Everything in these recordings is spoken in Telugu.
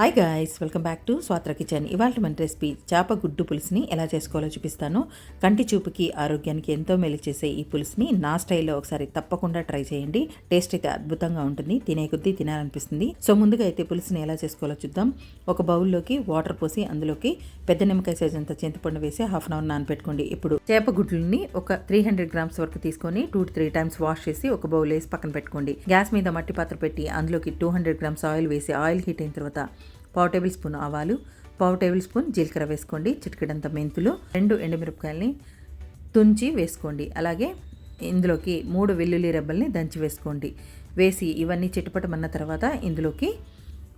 Hi guys welcome back to స్వాత్ర kitchen ఇవాళ మన రెసిపీ చేప గుడ్డు పులుసుని ఎలా చేసుకోవాలో చూపిస్తాను. కంటి చూపుకి ఆరోగ్యానికి ఎంతో మేలు చేసే ఈ పులుసుని నా స్టైల్లో ఒకసారి తప్పకుండా ట్రై చేయండి. టేస్ట్ అయితే అద్భుతంగా ఉంటుంది తినే కొద్దీ తినాలనిపిస్తుంది. సో ముందుగా అయితే పులుసుని ఎలా చేసుకోవాలో చూద్దాం. ఒక బౌల్లోకి వాటర్ పోసి అందులోకి పెద్ద నిమ్మకాయ సైజ్ అంత చింతపండు వేసి హాఫ్ అన్ అవర్ నానపెట్టుకోండి. ఇప్పుడు చేప గుడ్లని ఒక త్రీ హండ్రెడ్ గ్రామ్స్ వరకు తీసుకొని టూ త్రీ టైమ్స్ వాష్ చేసి ఒక బౌల్ వేసి పక్కన పెట్టుకోండి. గ్యాస్ మీద మట్టి పాత్ర పెట్టి అందులోకి టూ హండ్రెడ్ గ్రామ్స్ ఆయిల్ వేసి ఆయిల్ హీట్ అయిన తర్వాత పావు టేబుల్ స్పూన్ ఆవాలు పావు టేబుల్ స్పూన్ జీలకర్ర వేసుకోండి చిటికెడంత మెంతులు రెండు ఎండుమిరపకాయలని తుంచి వేసుకోండి. అలాగే ఇందులోకి మూడు వెల్లుల్లి రెబ్బల్ని దంచి వేసుకోండి. వేసి ఇవన్నీ చిటపటమన్న తర్వాత ఇందులోకి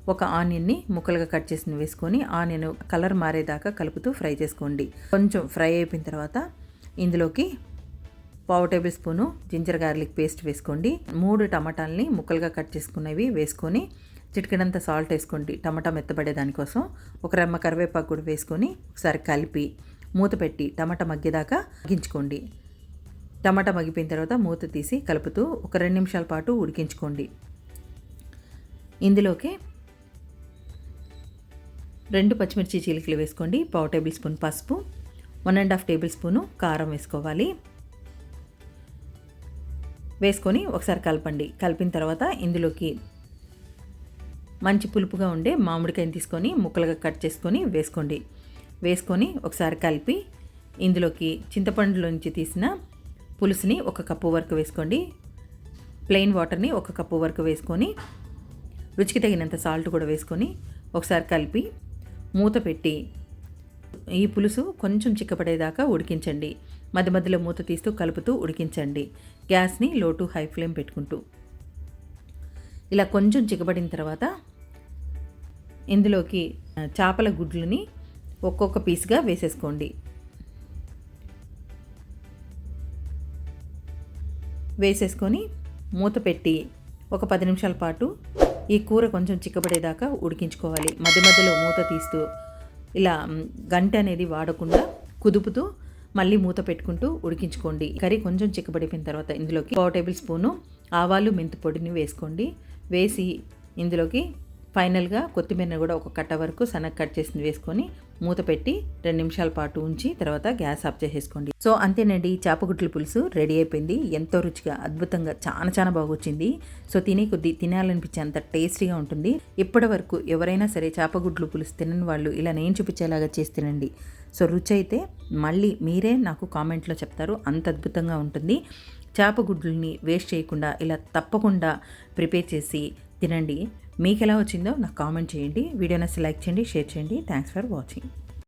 ఒక ఆనియన్ని ముక్కలుగా కట్ చేసి వేసుకొని ఆనియన్ కలర్ మారేదాకా కలుపుతూ ఫ్రై చేసుకోండి. కొంచెం ఫ్రై అయిపోయిన తర్వాత ఇందులోకి పావు table spoon ginger garlic paste వేసుకోండి. మూడు టమాటాలని ముక్కలుగా కట్ చేసుకున్నవి వేసుకొని చిటికినంత సాల్ట్ వేసుకోండి. టమాటా మెత్తబడే దానికోసం ఒక రెమ్మ కరివేపాకు కూడా వేసుకొని ఒకసారి కలిపి మూత పెట్టి టమాటా మగ్గేదాకా మగ్గించుకోండి. టమాటా మగ్గిపోయిన తర్వాత మూత తీసి కలుపుతూ ఒక రెండు నిమిషాల పాటు ఉడికించుకోండి. ఇందులోకి రెండు పచ్చిమిర్చి చీలికలు వేసుకోండి. పావు టేబుల్ స్పూన్ పసుపు one and half table spoon కారం వేసుకోవాలి. వేసుకొని ఒకసారి కలపండి. కలిపిన తర్వాత ఇందులోకి మంచి పులుపుగా ఉండే మామిడికాయని తీసుకొని ముక్కలుగా కట్ చేసుకొని వేసుకోండి. వేసుకొని ఒకసారి కలిపి ఇందులోకి చింతపండులోంచి తీసిన పులుసుని ఒక కప్పు వరకు వేసుకోండి. ప్లెయిన్ వాటర్ని ఒక కప్పు వరకు వేసుకొని రుచికి తగినంత సాల్ట్ కూడా వేసుకొని ఒకసారి కలిపి మూత పెట్టి ఈ పులుసు కొంచెం చిక్కపడేదాకా ఉడికించండి. మధ్య మధ్యలో మూత తీస్తూ కలుపుతూ ఉడికించండి. గ్యాస్ని లో టు హై ఫ్లేమ్ పెట్టుకుంటూ. ఇలా కొంచెం చిక్కబడిన తర్వాత ఇందులోకి చేపల గుడ్లని ఒక్కొక్క పీస్గా వేసేసుకోండి. వేసేసుకొని మూత పెట్టి ఒక పది నిమిషాల పాటు ఈ కూర కొంచెం చిక్కబడేదాకా ఉడికించుకోవాలి. మధ్య మధ్యలో మూత తీస్తూ ఇలా గంట అనేది వాడకుండా కుదుపుతూ మళ్ళీ మూత పెట్టుకుంటూ ఉడికించుకోండి. కర్రీ కొంచెం చిక్కబడిపోయిన తర్వాత ఇందులోకి పావు టేబుల్ స్పూను ఆవాలు మెంతి పొడిని వేసుకోండి. వేసి ఇందులోకి ఫైనల్గా కొత్తిమీర కూడా ఒక కట్ట వరకు సన్నగా కట్ చేసి వేసుకొని మూత పెట్టి రెండు నిమిషాల పాటు ఉంచి తర్వాత గ్యాస్ ఆఫ్ చేసేసుకోండి. సో అంతేనండి చేపగుడ్ల పులుసు రెడీ అయిపోయింది. ఎంతో రుచిగా అద్భుతంగా చాలా చాలా బాగొచ్చింది సో తినే కొద్దీ తినాలనిపించే అంత టేస్టీగా ఉంటుంది. ఇప్పటి వరకు ఎవరైనా సరే చేపగుడ్లు పులుసు తినని వాళ్ళు ఇలా నేను చూపించేలాగా చేసి తినండి. సో రుచి అయితే మళ్ళీ మీరే నాకు కామెంట్లో చెప్తారు. అంత అద్భుతంగా ఉంటుంది. చేపగుడ్లని వేస్ట్ చేయకుండా ఇలా తప్పకుండా ప్రిపేర్ చేసి తినండి. మీకు ఎలా వచ్చిందో నాకు కామెంట్ చేయండి. వీడియోని లైక్ చేయండి షేర్ చేయండి. Thanks for watching